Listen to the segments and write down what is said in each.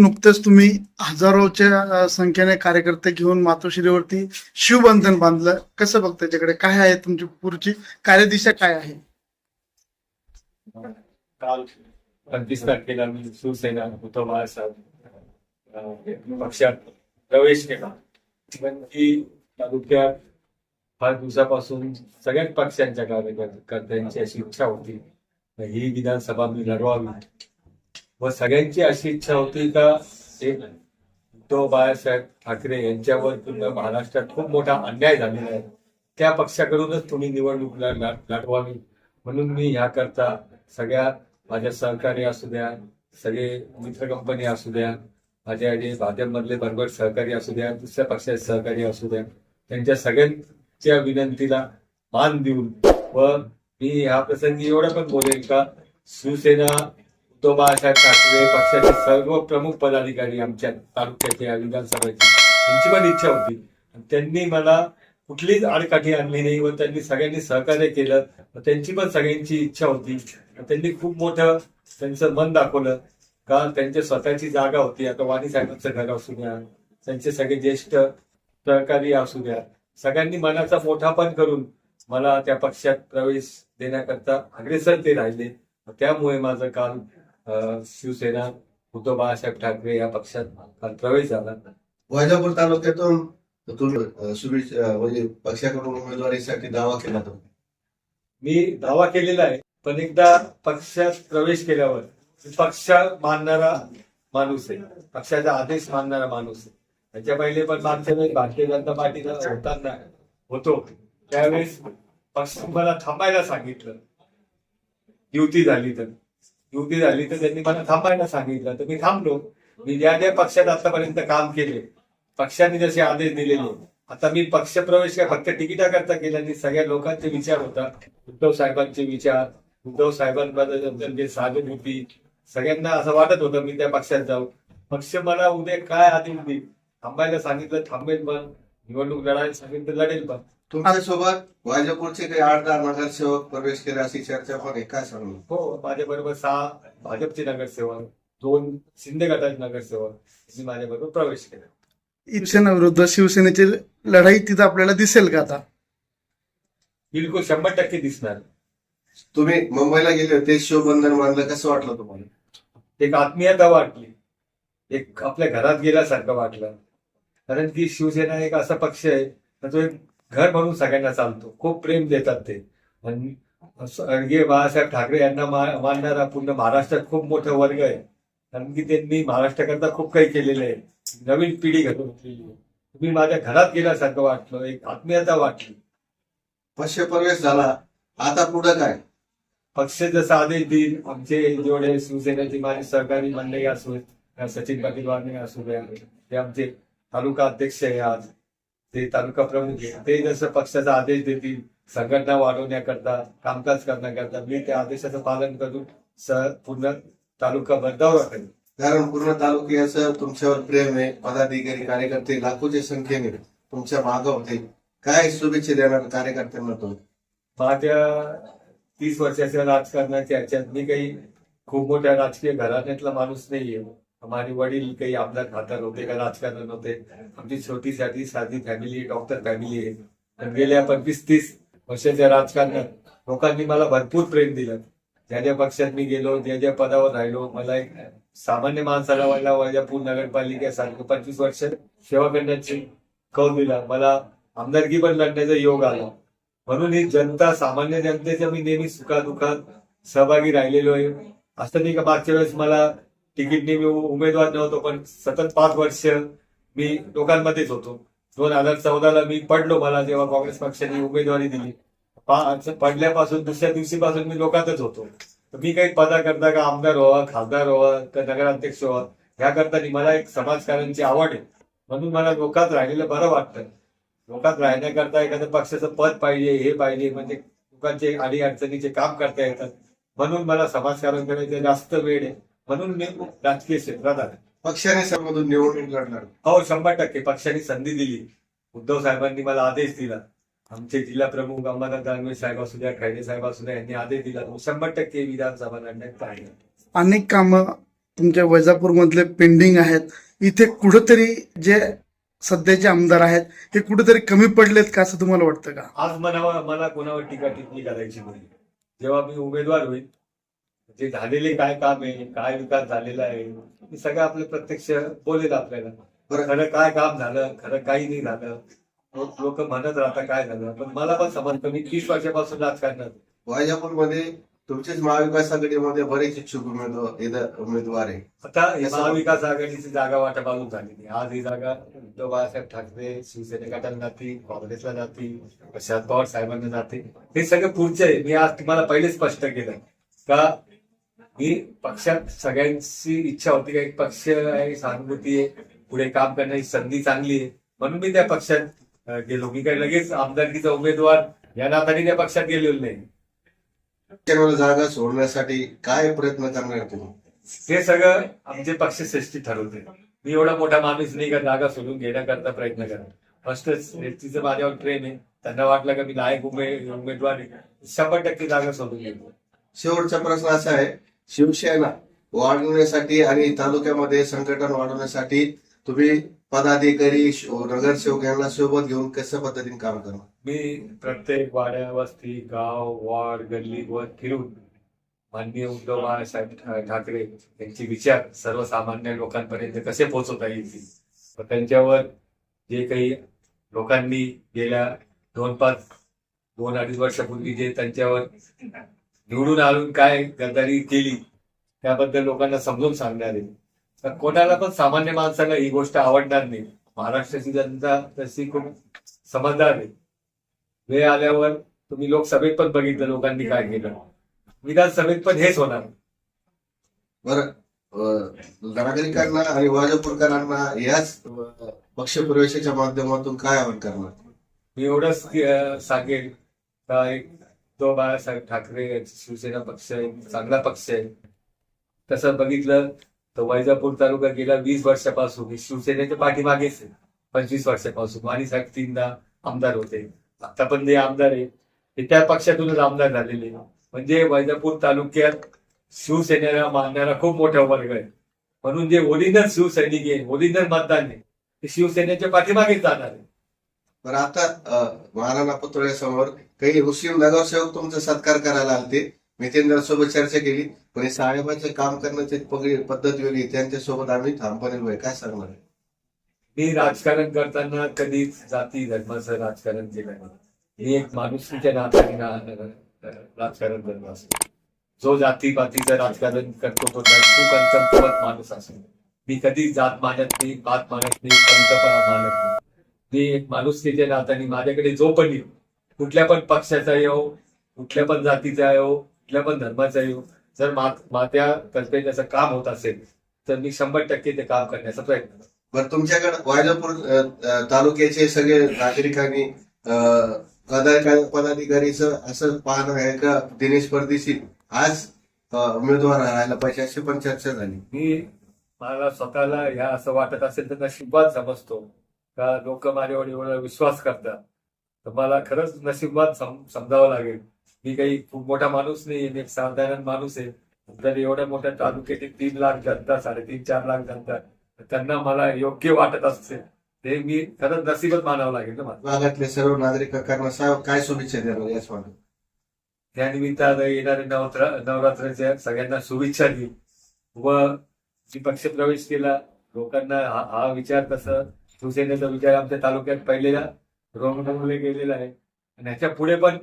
नुकतंच तुम्ही हजारोच्या संख्येने कार्यकर्ते घेऊन मातोश्रीवरती शिवबंधन बांधलं. कसं बघ त्याच्याकडे? काय आहे तुमची पुढची कार्यदिशा काय आहे? काल पंचवीस तारखेला मी शिवसेना उद्धव पक्षात प्रवेश केला. की तालुक्यात फार दिवसापासून सगळ्याच पक्षांच्या कार्यकर्त्यांची अशी इच्छा होती. ही विधानसभा मी लढवावी. व सगळ्यांची अशी इच्छा होती का एक उद्धव बाळासाहेब ठाकरे यांच्यावर पूर्ण महाराष्ट्रात खूप मोठा अन्याय झालेला आहे. त्या पक्षाकडूनच तुम्ही निवडणूक लढवावी. म्हणून मी ह्याकरता सगळ्या माझ्या सहकारी असू द्या सगळे मित्र कंपनी असू द्या माझ्या जे भाजपमधले बरोबर सहकारी असू द्या दुसऱ्या पक्षाचे सहकारी असू द्या त्यांच्या सगळ्यांच्या विनंतीला मान देऊन व मी ह्या प्रसंगी एवढं पण बोलेन का शिवसेना उद्धव बाळासाहेब ठाकरे पक्षाचे सर्व प्रमुख पदाधिकारी आमच्या तालुक्याचे विधानसभेचे. त्यांची पण इच्छा होती. त्यांनी मला कुठलीच आडकाठी आणली नाही व त्यांनी सगळ्यांनी सहकार्य केलं. त्यांची पण सगळ्यांची इच्छा होती. त्यांनी खूप मोठं त्यांचं मन दाखवलं. का त्यांच्या स्वतःची जागा होती. आता वाणी साहेबांचं घर असू द्या. त्यांचे सगळे ज्येष्ठ सहकारी असू द्या. सगळ्यांनी मनाचा मोठापण करून मला त्या पक्षात प्रवेश देण्याकरता अग्रेसर ते राहिले. त्यामुळे माझं काल शिवसेना उद्धव बाळासाहेब ठाकरे या पक्षात प्रवेश झाला. वैजापूर तालुक्यातून म्हणजे पक्षाकडून उमेदवारीसाठी दावा केला तो मी दावा केलेला आहे पण एकदा पक्षात प्रवेश केल्यावर पक्ष मानणारा माणूस आहे. पक्षाचा आदेश मानणारा माणूस आहे. त्याच्या पहिले पण मागच्या वेळेस भारतीय जनता पार्टीला होताना होतो. त्यावेळेस पक्ष मला थांबायला सांगितलं. युती झाली तर. युती झाली तर त्यांनी मला थांबायला सांगितलं. तर मी थांबलो. मी ज्या ज्या पक्षात आतापर्यंत काम केले पक्षाने जसे आदेश दिलेले आता मी पक्ष प्रवेश काय फक्त तिकिटाकरता केला आणि सगळ्या लोकांचे विचार होता. उद्धव साहेबांचे विचार उद्धव साहेबांबद्दल म्हणजे जे सहानुभूती सगळ्यांना असं वाटत होतं मी त्या पक्षात जाऊ. पक्ष मला उद्या काय आदेश देईल? थांबायला सांगितलं थांबेल पण. निवडणूक लढायला सांगितलं लढेल पण. तुमच्यासोबत वैजापूरचे काही आठदार नगरसेवक प्रवेश केले अशी चर्चा पण काय सांगू हो माझ्याबरोबर सहा भाजपचे नगरसेवक दोन शिंदे गटाचे नगरसेवक यांनी माझ्याबरोबर प्रवेश केला. शिवसेना शिवसेनेची लढाई तिथं आपल्याला दिसेल का आता? बिलकुल शंभर टक्के दिसणार. तुम्ही मुंबईला गेले होते शिवबंधन बांधलं कसं वाटलं तुम्हाला? एक आत्मीयता वाटली. एक आपल्या घरात गेल्यासारखं वाटलं. कारण की शिवसेना एक असा पक्ष आहे जो एक घर म्हणून सगळ्यांना चालतो. खूप प्रेम देतात ते. स्वर्गीय बाळासाहेब ठाकरे यांना मानणारा पूर्ण महाराष्ट्रात खूप मोठा वर्ग आहे. कारण की त्यांनी महाराष्ट्राकरता खूप काही केलेलं आहे. नवीन पिढी आहे. तुम्ही माझ्या घरात गेल्यासारखं वाटलं एक आत्मीयता वाटली. पक्ष प्रवेश झाला. आता पुढं काय? पक्ष जसा आदेश देईल आमचे जेवढे शिवसेनेचे माझे सहकारी मंडळी असो सचिन पाटील वाणे असू ते आमचे तालुका अध्यक्ष आहे आज. ते तालुका प्रमुख ते जसं पक्षाचा आदेश देतील संघटना वाढवण्याकरता कामकाज करण्याकरता मी त्या आदेशाचं पालन करून स पूर्ण तालुका बदलावा करेन. कारण पूर्ण तालुक्याचं तुमच्यावर प्रेम आहे पदाधिकारी कार्यकर्ते लाखोच्या संख्येने तुमच्या मागं होते. काय शुभेच्छा देणार कार्यकर्त्यांना तुम्ही? माझ्या तीस वर्षाच्या राजकारणाच्या ह्याच्यात मी काही खूप मोठ्या राजकीय घराण्यातला माणूस नाहीये. माझे वडील काही आमदार खातर होते का राजकारण होते आमची छोटी साधी साधी फॅमिली डॉक्टर फॅमिली आहे. पण गेल्या पंचवीस तीस वर्षाच्या राजकारणात लोकांनी मला भरपूर प्रेम दिलं. ज्या ज्या पक्षात मी गेलो ज्या ज्या पदावर राहिलो मला एक सामान्य माणसाला व्हायला वैजापूर नगरपालिकेसारखं पंचवीस वर्ष सेवा करण्याची कौल दिला. मला आमदारकी पण लढण्याचा योग आला. म्हणून ही जनता सामान्य जनतेच्या मी नेहमी सुखादुखात सहभागी राहिलेलो आहे. असं नाही का मागच्या वेळेस मला तिकीटने मी उमेदवार नव्हतो पण सतत पाच वर्ष मी लोकांमध्येच होतो. दोन हजार चौदाला मी पडलो मला जेव्हा काँग्रेस पक्षाने उमेदवारी दिली. पडल्यापासून दुसऱ्या दिवशीपासून मी लोकांतच होतो. तर मी काही पदा करता का आमदार व्हावा खासदार व्हावा का नगराध्यक्ष व्हावा ह्याकरता मला एक समाजकारांची आवड आहे. म्हणून मला लोकात राहिलेलं बरं वाटतं. लोकात राहण्याकरता एखाद्या पक्षाचं पद पाहिजे हे पाहिजे म्हणजे लोकांचे अडी अडचणीचे काम करता येतात. म्हणून मला समाजकारण करायचं जास्त वेळ आहे. म्हणून मी राजकीय क्षेत्रात आले. पक्षाने सर्वमधून निवडणूक लढणार. हो शंभर टक्के पक्षाने संधी दिली. उद्धव साहेबांनी मला आदेश दिला. आमचे जिल्हा प्रमुख अंबादास दानवे साहेब असू द्या खैरे साहेब असू द्या यांनी आदेश दिला. शंभर टक्के विधानसभा लढण्यात पाहिजे अनेक कामं तुमच्या वैजापूर मधले पेंडिंग आहेत. इथे कुठंतरी जे सध्याचे आमदार आहेत हे कुठेतरी कमी पडलेत का असं तुम्हाला वाटतं का? आज मनावर मला कोणावर टीका टिप्पणी करायची नाही. जेव्हा मी उमेदवार होईल जे झालेले काय काम आहे काय विकास झालेला आहे हे सगळं आपलं प्रत्यक्ष बोलेल आपल्याला. बरं. खरं काय काम झालं खरं काही नाही झालं. लोक म्हणत राहता काय झालं पण मला पण समजतं. मी तीस वर्षापासून राजकारणात वायजापूरमध्ये तुमचेच महाविकास आघाडीमध्ये बरेच इच्छुक उमेदवार उमेदवार आहे आता महाविकास आघाडीची जागा वाटप अजून झालेली आहे. आज ही जागा उद्धव बाळासाहेब ठाकरे शिवसेने गटाला जातील काँग्रेसला जातील शरद पवार साहेबांना जाते. हे सगळं पुढचं आहे. मी आज तुम्हाला पहिले स्पष्ट केलं का मी पक्षात सगळ्यांची इच्छा होती का एक पक्ष आहे सहानुभूती आहे पुढे काम करण्याची संधी चांगली आहे. म्हणून मी त्या पक्षात गेलो. मी काही लगेच आमदारकीचा उमेदवार या नात्याने त्या पक्षात गेलेलो नाही. जागा सोडण्यासाठी काय प्रयत्न करणार तुम्ही? हे सगळं आमचे पक्षश्रेष्ठी ठरवते. मी एवढा मोठा माणूस नाही का जागा सोडून घेण्याकरता प्रयत्न करा फर्स्ट श्रेष्ठीचं माझ्यावर प्रेम आहे. त्यांना वाटलं का मी लायक उमे उमेदवार आहे. शंभर टक्के जागा सोडून घेतो शेवटचा प्रश्न असा आहे शिवसेना वाढवण्यासाठी आणि तालुक्यामध्ये संघटन वाढवण्यासाठी तुम्ही पदाधिकारी नगरसेवक यांना सोबत घेऊन कशा पद्धतीने काम करणार मी प्रत्येक वाड्या वस्ती गाव वार्ड गल्ली वर फिरून माननीय उद्धव बाळासाहेब ठाकरे यांचे विचार सर्वसामान्य लोकांपर्यंत कसे पोहोचवता येतील? त्यांच्यावर जे काही लोकांनी गेल्या दोन पाच दोन अडीच वर्षापूर्वी जे त्यांच्यावर निवडून आणून काय गद्दारी केली त्याबद्दल लोकांना समजून सांगणार आहे. तर कोणाला पण सामान्य माणसाला ही गोष्ट आवडणार नाही. महाराष्ट्राची जनता तशी खूप समजदार आहे. वेळ आल्यावर तुम्ही लोकसभेत पण बघितलं लोकांनी काय केलं. विधानसभेत पण हेच होणार. बरं नागरिकांना आणि भाजपकरांना याच पक्षप्रवेशाच्या माध्यमातून काय आवाहन करणार? मी एवढंच सांगेन. तो बाळासाहेब ठाकरे यांचा शिवसेना पक्ष आहे चांगला पक्ष आहे. तसं बघितलं तर वैजापूर तालुका गेल्या वीस वर्षापासून हे शिवसेनेच्या पाठीमागेच आहे. पंचवीस वर्षापासून वाणी साहेब तीनदा आमदार होते. आता पण जे आमदार आहे. ते त्या पक्षातूनच आमदार झालेले म्हणजे वैजापूर तालुक्यात शिवसेनेला मानणारा खूप मोठा वर्ग आहे. म्हणून जे ओरिजिनल शिवसैनिक आहे ओरिजिनल मतदान आहे ते शिवसेनेच्या पाठीमागेच जाणार आहे. बरं आता महाराणा महाराणा पुतळ्यासमोर काही मुस्लिम नगरसेवक तुमचा सत्कार करायला आलते. मितेंद्र सोबत चर्चा केली पण हे काम करण्याची पद्धत वेगळी त्यांच्यासोबत आम्ही ठामपणे आहे. काय सांगणार आहे? मी राजकारण करताना कधीच जाती धर्माचं राजकारण केलं नाही. मी एक माणुसकीच्या नात्याने राजकारण करत असतो. जो जाती पातीचं राजकारण करतो तो माणूस असेल. मी कधी जात मानत नाही पात मानत नाही पंत मानत नाही. मी एक माणुसकीच्या नात्याने माझ्याकडे जो पण येऊ कुठल्या पण पक्षाचा येऊ कुठल्या पण जातीचा येऊ कुठल्या पण धर्माचा येऊ जर मात मात्या कल्पनेचं काम होत असेल तर मी शंभर टक्के ते काम करण्याचा प्रयत्न करतो. बरं तुमच्याकडे वायजापूर तालुक्याचे सगळे नागरिकांनी पदाधिकारीचं असं पाहणं आहे का? दिनेश परदेशी आज उमेदवार राहायला पाहिजे अशी पण चर्चा झाली. मी मला स्वतःला ह्या असं वाटत असेल तर नशिबात समजतो. का लोक माझ्यावर एवढा विश्वास करतात? तर मला खरंच नशिबात सम- समजावं लागेल. मी काही खूप मोठा माणूस नाही मी एक साधारण माणूस आहे. जर एवढ्या मोठ्या तालुक्याचे तीन लाख जनता साडेतीन चार लाख जनता त्यांना मला योग्य वाटत असते. ते मी खरंच नशीबच मानावं लागेल ना भागातले सर्व नागरिकांना सा- काय शुभेच्छा देणार याच मागे त्यानिमित्तानं येणारे नवत्र नवरात्राच्या सगळ्यांना शुभेच्छा देईल व जी पक्षप्रवेश केला. लोकांना हा हा विचार कसं शिवसेनेचा विचार आमच्या तालुक्यात पहिलेला रोमडवले गेलेला आहे. आणि ह्याच्या पुढे पण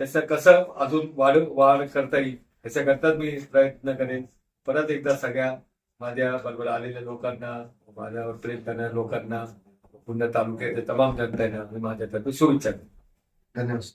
त्याचं कसं अजून वाढ वाढ करता येईल याच्याकरताच मी प्रयत्न करेन. परत एकदा सगळ्या माझ्या बरोबर आलेल्या लोकांना माझ्यावर प्रेम करणाऱ्या लोकांना पुन्हा तालुक्याच्या तमाम जनतेना मी माझ्यातर्फे शुभेच्छा धन्यवाद.